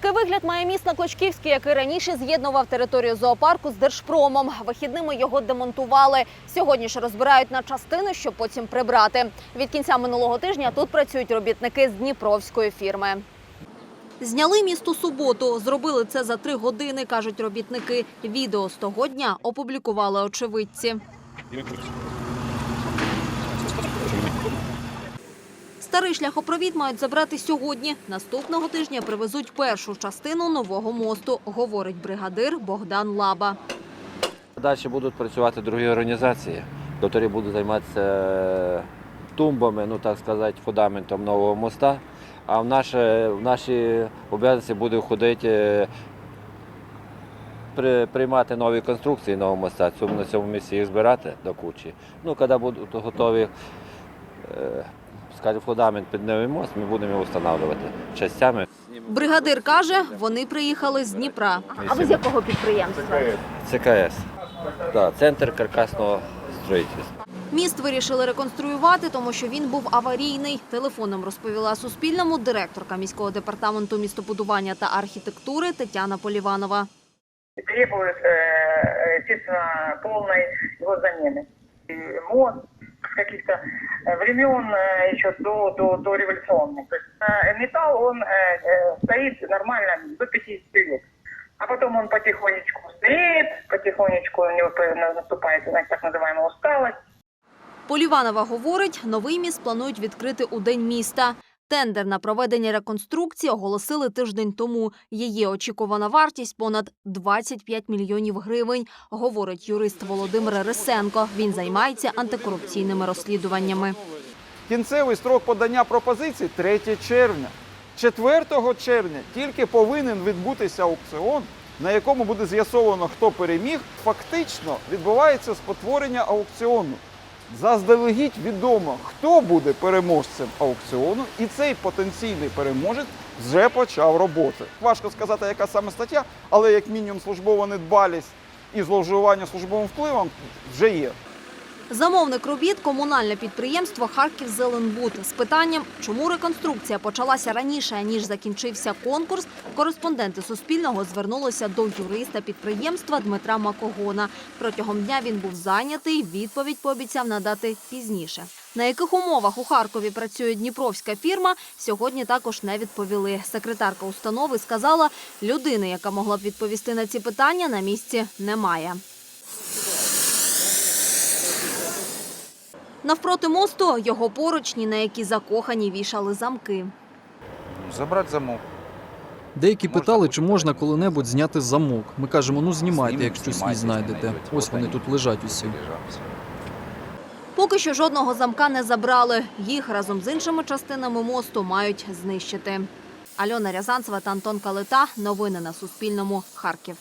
Такий вигляд має міст на Клочківській, який раніше з'єднував територію зоопарку з Держпромом. Вихідними його демонтували. Сьогодні ж розбирають на частини, щоб потім прибрати. Від кінця минулого тижня тут працюють робітники з Дніпровської фірми. Зняли міст у суботу. Зробили це за три години, кажуть робітники. Відео з того дня опублікували очевидці. Старий шляхопровід мають забрати сьогодні. Наступного тижня привезуть першу частину нового мосту, говорить бригадир Богдан Лаба. Далі будуть працювати другі організації, які будуть займатися тумбами, ну так сказати, фундаментом нового моста. А в наші, в наші обов'язки буде входити е, при, приймати нові конструкції нового моста, цьому, на цьому місці їх збирати до кучі. Ну, коли будуть готові, е, скажімо, фундамент під новий мост, ми будемо його встановлювати частями. Бригадир каже, вони приїхали з Дніпра. А ви з якого підприємства? ЦКС, да, центр каркасного строїтельства. Міст вирішили реконструювати, тому що він був аварійний. Телефоном розповіла Суспільному директорка міського департаменту містобудування та архітектури Тетяна Поліванова. требует, э, естественно, полной его замены. И мост с каких-то э, времен э, еще до, до, до революционных. То есть э, металл, он э, э, стоит нормально до 50 лет. А потом он потихонечку стареет, потихонечку у него э, наступает знаете, так называемая усталость. Поліванова говорить, новий міст планують відкрити у день міста. Тендер на проведення реконструкції оголосили тиждень тому. Її очікувана вартість понад 25 мільйонів гривень, говорить юрист Володимир Рисенко. Він займається антикорупційними розслідуваннями. Кінцевий строк подання пропозицій 3 червня. 4 червня тільки повинен відбутися аукціон, на якому буде з'ясовано, хто переміг. Фактично відбувається спотворення аукціону. Заздалегідь відомо, хто буде переможцем аукціону, і цей потенційний переможець вже почав роботи. Важко сказати, яка саме стаття, але як мінімум службова недбалість і зловживання службовим впливом вже є. Замовник робіт комунальне підприємство Харківзеленбуд з питанням, чому реконструкція почалася раніше ніж закінчився конкурс. Кореспонденти Суспільного звернулися до юриста підприємства Дмитра Макогона. Протягом дня він був зайнятий. Відповідь пообіцяв надати пізніше. На яких умовах у Харкові працює Дніпровська фірма, сьогодні також не відповіли. Секретарка установи сказала, людини, яка могла б відповісти на ці питання, на місці немає. Навпроти мосту його поручні, на які закохані вішали замки. Забрати замок. Деякі питали, чи можна коли-небудь зняти замок. Ми кажемо, ну знімайте, якщо свій знайдете. Ось вони вони. тут лежать усі. Поки що жодного замка не забрали. Їх разом з іншими частинами мосту мають знищити. Альона Рязанцева та Антон Калита. Новини на Суспільному. Харків.